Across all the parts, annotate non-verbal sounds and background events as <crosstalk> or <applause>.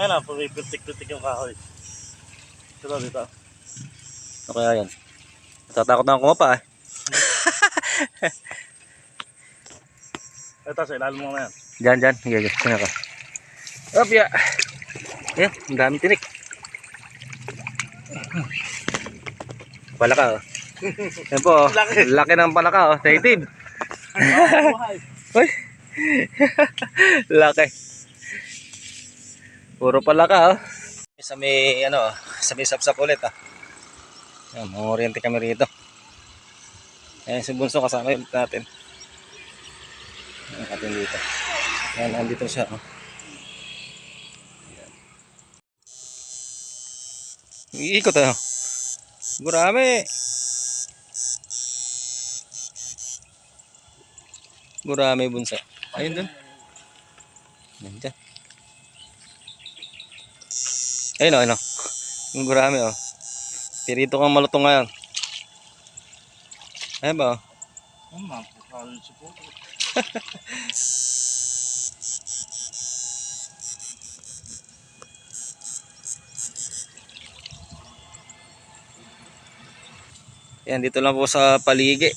Ayun na, pumipitik-pitik yung kahoy. Dito, dito. Ano kaya yan? Natatakot na ako kumapa eh. Ito, sa ilalim mo na yan. Diyan, diyan. Sige, sige. Sino ka? Up, ya. Yan, ang daming tinik. Palaka, oh. Yan po, oh. Laki. Laki ng palaka, oh. Native. Uy. <laughs> Laki. Puro palaka, oh. Sa may, ano, sa may sapsap ulit, ah. Yan, oriente kami rito. Ayan, si Bunso kasama ulit natin. Ayan, natin dito. Ayan, andito siya, oh. Iikot, ah. Gurami. Gurami, Bunso. Ayun dun. Ayan Ayun, oh, ayun, oh. Yung gurami, oh. Pirito kang malutong ngayon. Ayun ba. Ano na, kahoy sa puto. <laughs> Yan, dito lang po sa paligi.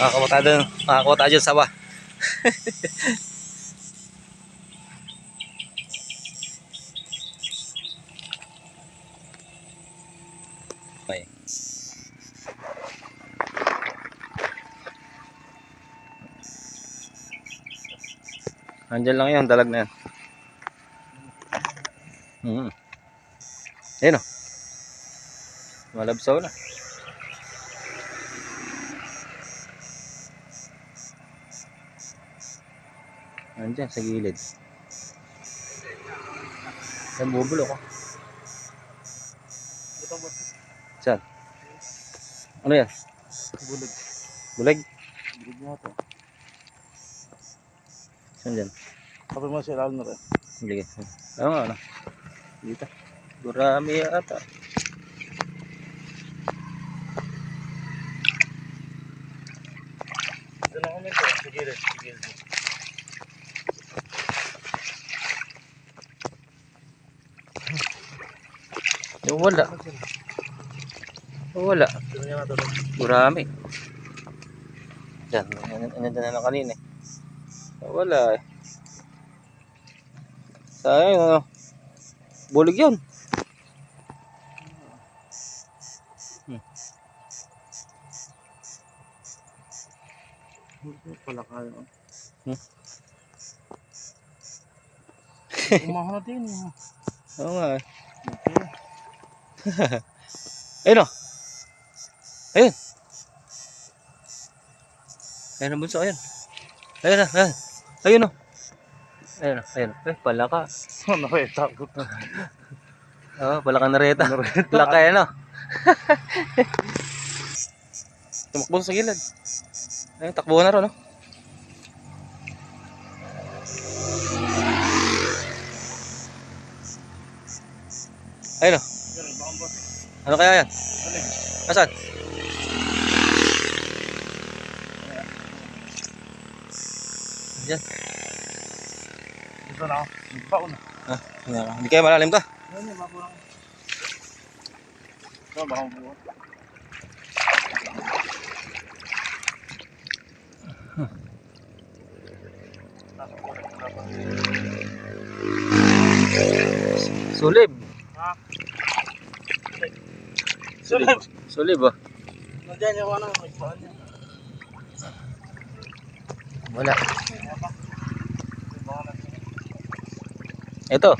Nakakawa tayo dun. Nakakawa tayo dyan sa ba. Okay. Andyan lang yun, dalag na yan. Hmm. Ayun o. Malabsaw na. Andyan sa gilid. Yan, bubulo ko. Ito ba? Saan? Ano yan? Bulag. Bulag? Bulag mo ito. Saan dyan? Sabi mo sa ilalim na rin. Sige. Ano nga, ano? Dito. Gurami ata. Doon ako nito. Sige rin, sige rin. Yung wala. Wala. Gurami. Diyan. Nandiyan na lang kanina eh. Wala eh. Sayang ano. Bulig yun. Pala kayo. Hmm? Umahan natin. Oo nga eh. <laughs> Ayun o. Ayun. Ayun ang bunso. Ayun. Ayun na. Ayun. Ayun o. Ayun o. Ayun. Ay, palaka. Ano eh, takot na. Oo, palaka na reta. Laka yan o. <laughs> Tumakbo sa gilid. Ayun, takbo na ron o. Ayun o. Ano kaya yan? Nasaan? Diyan. Ito na ako. Baon na. Ah, hindi- hindi kaya malalim ka? Bago lang. Ito, baka mabuhat. Sulib. Ha? Sulod. Sulib ah. Nandiyan yung ano, may paan niya. Wala. Ito.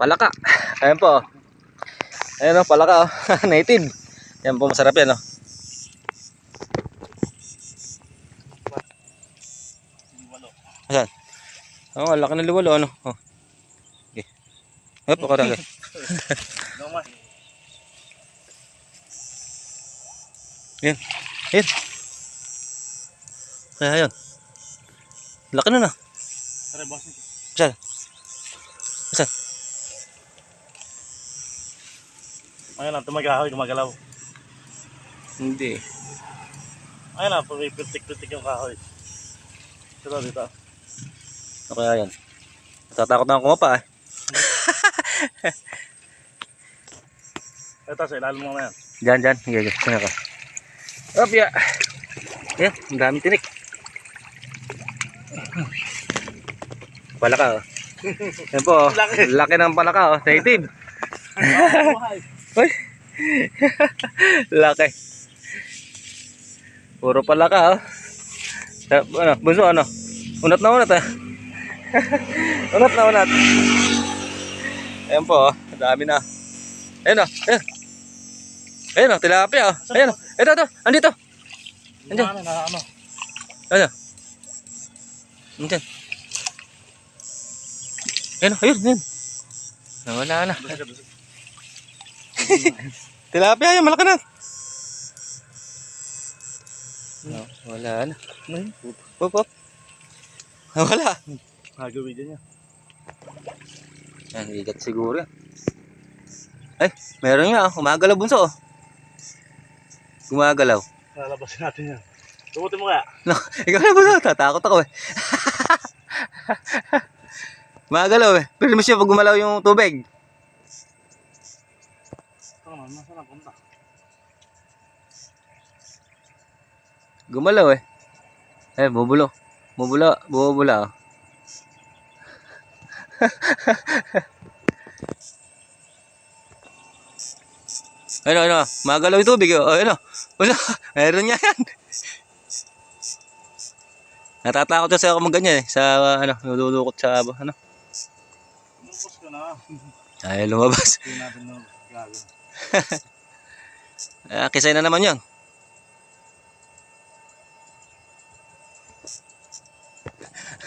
Palaka. <laughs> Ayan po. oh. Ayan o, palaka oh. <laughs> Native. Yan po, masarap yan oh. Walo. Asan? Oo, oh, laki ng liwalo ano. Oh. Okay. Hop, ako lang. Yan. Yan. Kaya yun. Laki na na. Tara, boss. Saan? Saan? Ayun na, tumagahoy, gumagalaw. Hindi. Ayun na, pumipitik-pitik yung kahoy. Dito, dito. Ano kaya yan? Natatakot na ako kumapa eh. Ito, sa ilalim mo na yan. Diyan, diyan. Sige, sige. Sino ka? Up, ya. Yan, ang daming tinik. Palaka, oh. Yan po, oh. Laki. Laki ng palaka, oh. Native. <laughs> Uy. <laughs> Laki. Puro palaka, oh. Ano, bunso, ano? Unat na unat, ah. <laughs> unat na unat. Ayan po, oh. Dami na. Ayan, oh. Ayan. Ayan, oh. Tilapia, oh. Ayan, oh. Ito, ito. Andito. Andyan. Ano, ano. Ano? Andyan. Ayun, ayun, ayun. Nawala na. <laughs> Tilapia yan, malaki na. No, wala na. Pop, pop. Wala. Nagawin din niya. Yan, igat siguro. Ay, meron nga. Gumagalaw bunso. oh. Gumagalaw. Lalabasin natin yan. Tumutin mo kaya. No, <laughs> ikaw na bunso. Tatakot ako eh. <laughs> Gumagalaw eh. Pero mo siya pag gumalaw yung tubig. Ito naman, nasa na punta. Gumalaw eh. Eh, bubulo. Bubula, bubula. oh. <laughs> ano, ano, magalaw yung tubig. Oh, ano, wala, <laughs> meron niya yan. Natatakot kasi ako mag ganyan eh. Sa, ano, nululukot sa, ano. Lumabas ka na. Ay, lumabas. Hindi natin na gagawin. <laughs> Ah, kisay na naman yan.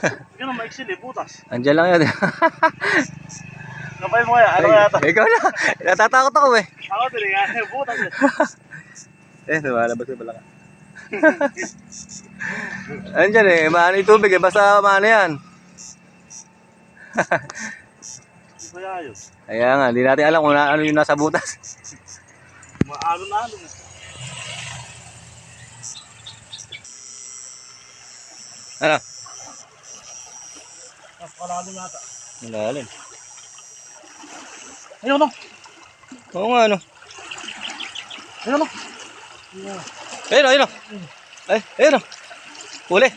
Hindi na maiksil eh, butas. Andiyan lang yan. <laughs> Kapay mo kaya, ano kaya? Ikaw na. Natatakot ako eh. Ako din nga, butas eh. <laughs> Eh, lumalabas na pala ka. <laughs> Andiyan eh, maano yung tubig eh, basta maano yan. Kaya <laughs> yun. Kaya nga, hindi natin alam kung na, ano yung nasa butas. Maalo na ano. Ano? Napakalalim nata. Malalim. Ayun no. Oo nga, ano. Ayun no. Ayun, ayun. Ay, ayun. Huli. <laughs>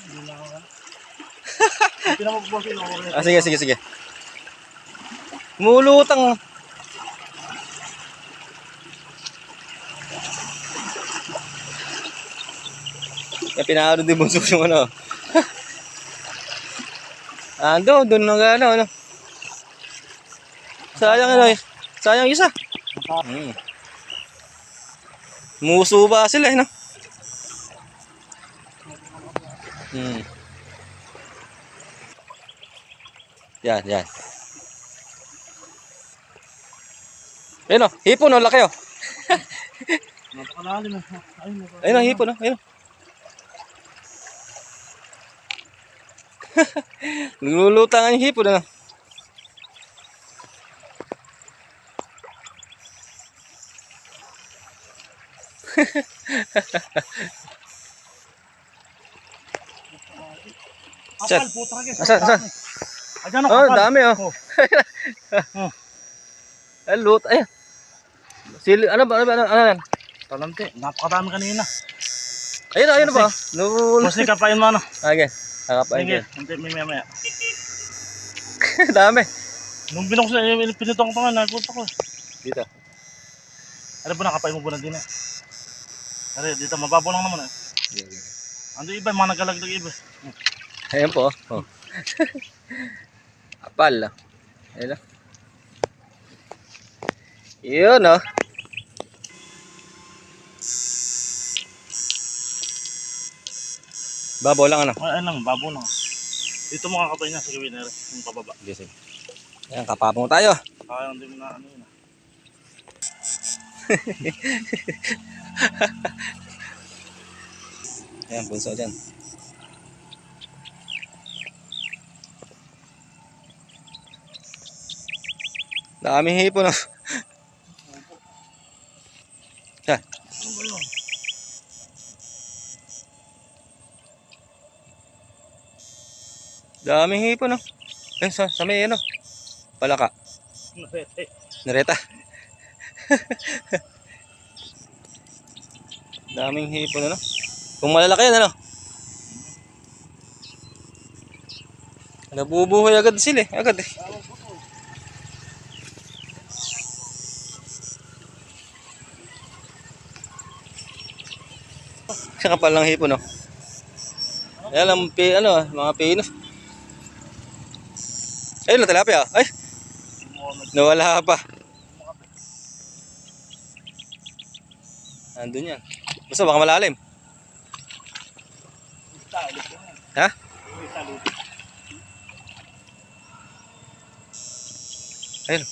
Ako rin. Ah, sige, sige, sige. Mulutang. Kaya pinaano din bunso yung ano. <laughs> Ando, doon na ano, ano. Sayang ano eh. Sayang isa. Hmm. Muso ba sila eh, no? Hmm. Yan, yan. Ayun o, hipon o, laki o. Napakalalim eh. Ayun no. Ayun <laughs> o, hipon o, ayun o. Naglulutangan yung hipon ano. Saan? Puta ka. Asan, asan? Ayan Oh, kapal. dami oh. Oh. <laughs> Ay, lut, ay. Sili, ano ba, ano ba, ano, ano? Talante, napakadami kanina. Ayun na, ayun na ba? Nul. Mas ni kapain mo ano. Okay, nakapain ko. hindi, may maya. <laughs> Dami. Nung binuksan, eh, pinutong ko nga, nagulat ako. Dito. Ano ba nakapain mo ba na din eh? Ano, dito, mababaw lang naman eh. Ando iba, mga nagalagdag iba. Ayan po. Oh. <laughs> Apal. ah. Ayun. ah. Yun oh. Babaw lang ano. Ay, ayun lang, babaw lang. Dito mo kakapay niya sa gawin na yung pababa. Gising. Ayan, kapapong tayo. Kaya hindi mo na ano yun. ah. <laughs> <laughs> Ayan, bunso dyan. Daming hipo na. Ah. <laughs> Yan. Daming hipo no. Ayan, ah. eh, sa, sa may ano. Palaka. Nareta. Nareta. <laughs> Daming hipon, ano? Kung malalaki yan, ano? Nabubuhay agad sila, eh. Agad, eh. Sa kapal ng hipon, no? Ayan lang, pi, ano, ah, mga pinos. Ayun lang, tilapia. Ay, nawala pa. Andun yan. Basta baka malalim. Ha? Ayun.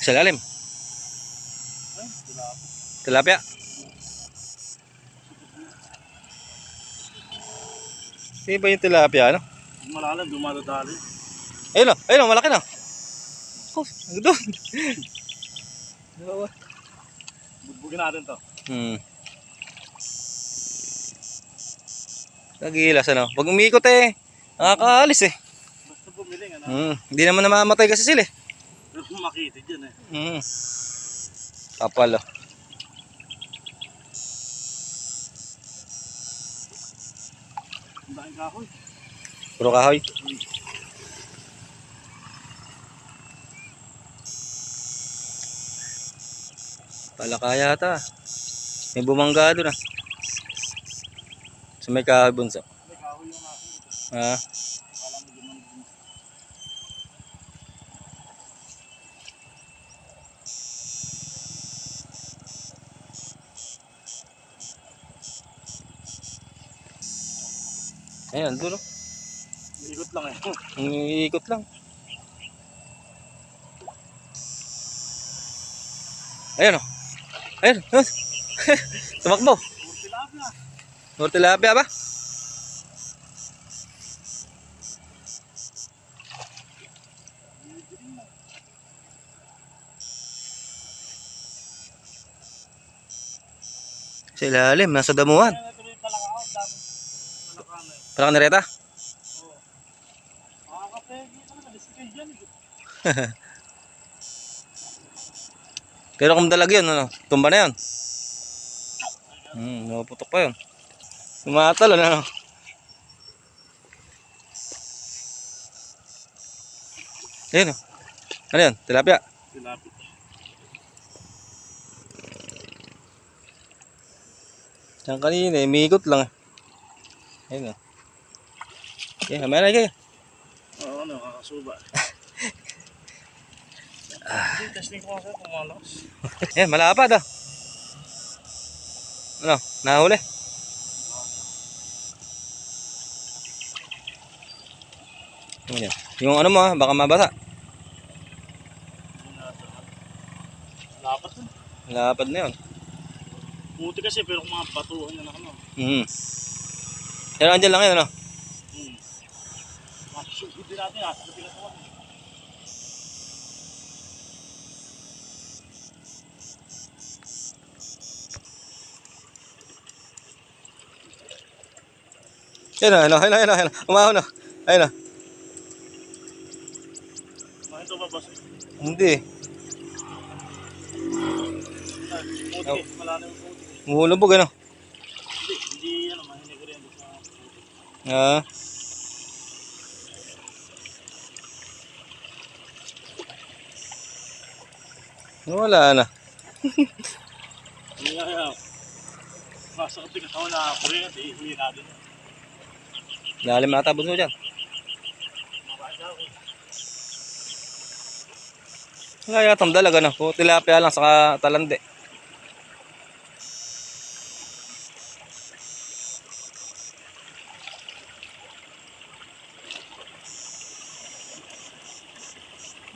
Sa lalim. Tilapia. Di ba yung tilapia, ano? Malalim, dumadadali. Ayun o, ayun o, malaki na. Oh, doon. Dalawa. Bugbugin natin to. Hmm. Nagilas ano. Pag umikot eh, nakakaalis eh. Basta bumiling, ano? Hmm. Hindi naman namamatay kasi sila eh. Pero makitid yan eh. Hmm. Kapal oh. Kahoy. Puro kahoy. Palaka yata. May bumangga doon ah. Sa may kahoy bunso. May kahoy yung natin. Ha? Ayan, oh. Ikot lang eh. <laughs> Iikot lang. Ayan o. Ayan. Ayan. <laughs> Tumakbo. Tilapia. More tilapia ba? Sa ilalim, nasa damuhan. Ayan, ito rin talaga ako. Dami. Na eh. Parang nireta. Oo. Makakapegi talaga. <laughs> Disipil dyan eh. Pero kung dalag yun, ano, tumba na yun. Hmm, napuputok pa yun. Tumatal, ano. Ayun, oh. Ano yun? Tilapia. Tilapia. Diyan kanina, eh, miikot lang. eh. Ayun, oh. Okay, mamaya na kayo. Oo, ano, kakasuba. <laughs> Hindi, testing ko kasi kung malakas. Ayan, malapad, ah. Ano, nahuli? Ano yan? Yung ano mo, ah, baka mabasa. Lapat yun. Lapad na yun. Buti kasi pero kung mga batuhan na ano. Hmm. Pero andyan lang yun, ano? Hmm. Masusugod din natin ha. Sa pinatuan. Ayun, oh, ayun, oh, ayun, oh, ayun, oh. Umahon, oh. Ayun, oh. Bakit ito babas? Hindi. Puti. Malalim yung puti. Umuulubog, ano? Hindi, hindi ano, mahinig rin. Ah. Wala na. Hindi nga yan. Masa kapag katawan na kuryente, ihuli natin. Lalim na tabon mo dyan. Wala yatang dalaga na. Puro tilapia lang saka talande.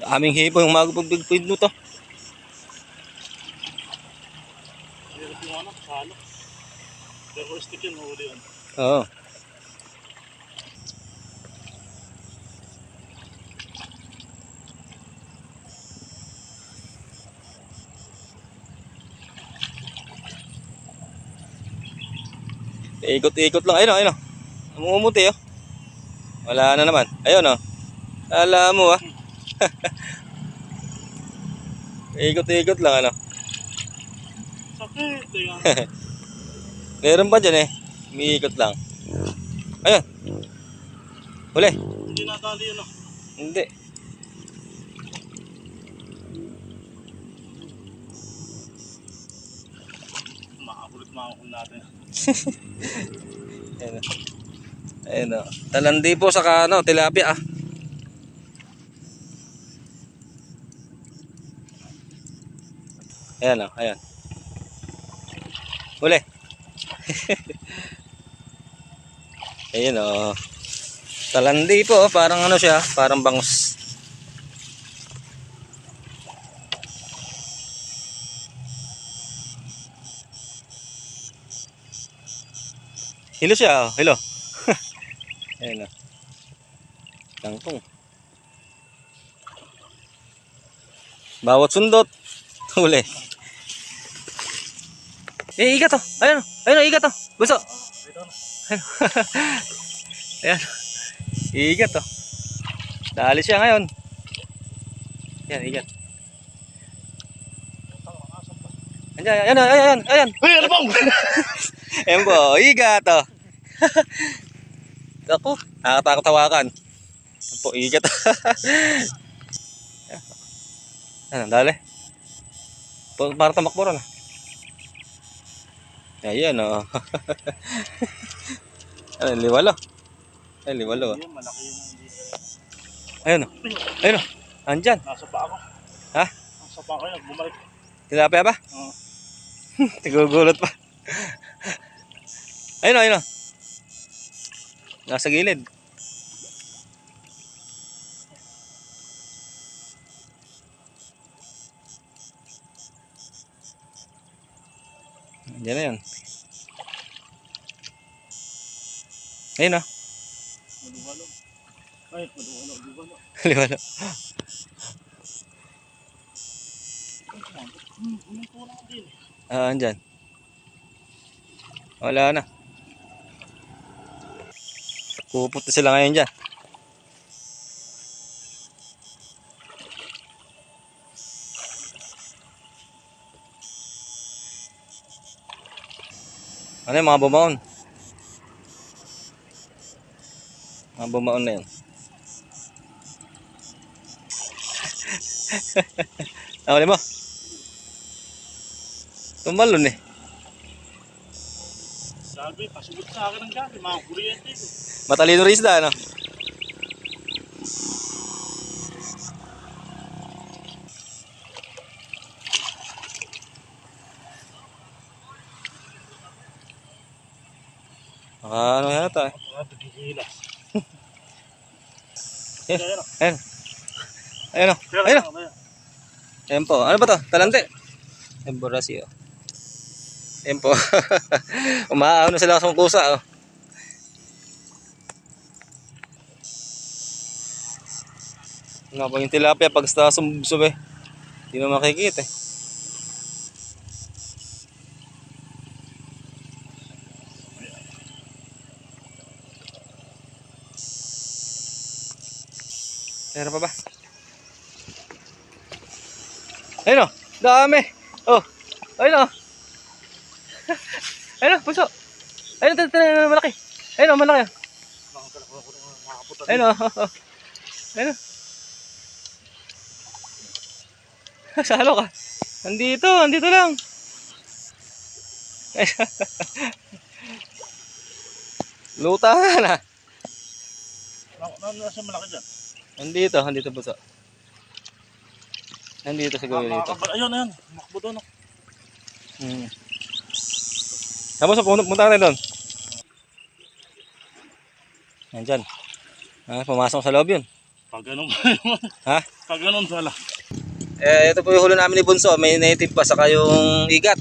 Aming hipo yung magpagbigpid mo to. Oo. Oh. Ikot-ikot lang. Ayun o, ayun o. Umumuti o. Oh. Wala na naman. Ayun oh. o. Alam mo ah. <laughs> Ikot-ikot lang ano. Sakit. <laughs> Meron pa dyan eh. Umiikot lang. Ayun. Huli. Hindi natali yun ah. Hindi. Makakulit makakul natin. Ayun o. Ayun o. Talandi po sa ano, tilapia ah. Ayan o, ayan. Huli. <laughs> Ayun o. Talandi po, oh. parang ano siya, parang bangus. Hilo siya, oh. hilo. <laughs> Ayun o. Tangkong. Bawat sundot. <laughs> Huli. Eh, igat to. Ayun, ayun, igat to. Bunso. Ayun. <laughs> Ayan. Igat to. Dali siya ngayon. Yan, igat. Ayan, ayan, ayan, ayan, ayan. Uy, ano bang? <laughs> Ayan po, igat to. <laughs> Ako, nakakatakot hawakan. Ayan po, igat. Ano, dali. Pa- Para tamakbo ron. ah. Ayan o. Oh. <laughs> ano, liwalo. Ay, liwalo. ah. Ayun, malaki yung. Ayun o. Ayun o. Andyan. Nasa pa ako. Ha? Nasa pa ako yun. Bumalik. Tilapia ba? Oo. <laughs> Tigugulot pa. Ayun o, ayun o. Nasa gilid. Diyan na yan. Ayun <laughs> o. Maluwalo. Ay, maluwalo. Maluwalo. Liwalo. Ah, andyan. Wala na. Pupunta sila ngayon dyan. Ano yung mga bumaon? Mga bumaon na yun. <laughs> Nakuli mo? Tumalon eh. Sabi, pasugot sa akin ng gabi. Mga kuryente. Matalino rin isda, ano? Baka ano yata pigilas. Eh, Ayun o. Ayun o. O. ano. Ayun po. Ano ba to? Talante. Emborasio. Ayun po. <laughs> Umaaw na sila sa kusa oh. Nga po yung tilapia pag sa sumsum eh. Hindi mo makikita eh. Meron pa ba? Ayun o, dami. Oh, ayun o. ayun o, puso. Ayun, ito, ito, malaki. Ayun o, malaki. Nakakaputa din. Ayun o. Ayun o. <laughs> Salo ka. Nandito, nandito lang. <laughs> Lutahan na. Na- na- Nasa malaki dyan. Nandito, nandito puso. Nandito sa gawin dito. Ayun, ayun. Makbo doon. Hmm. Tapos punta, tayo doon. Nandyan. Ah, pumasok sa loob yun. Pag ganun. Ha? Pag ganun, wala. Eh, ito po yung huli namin ni Bunso. May native pa saka yung igat.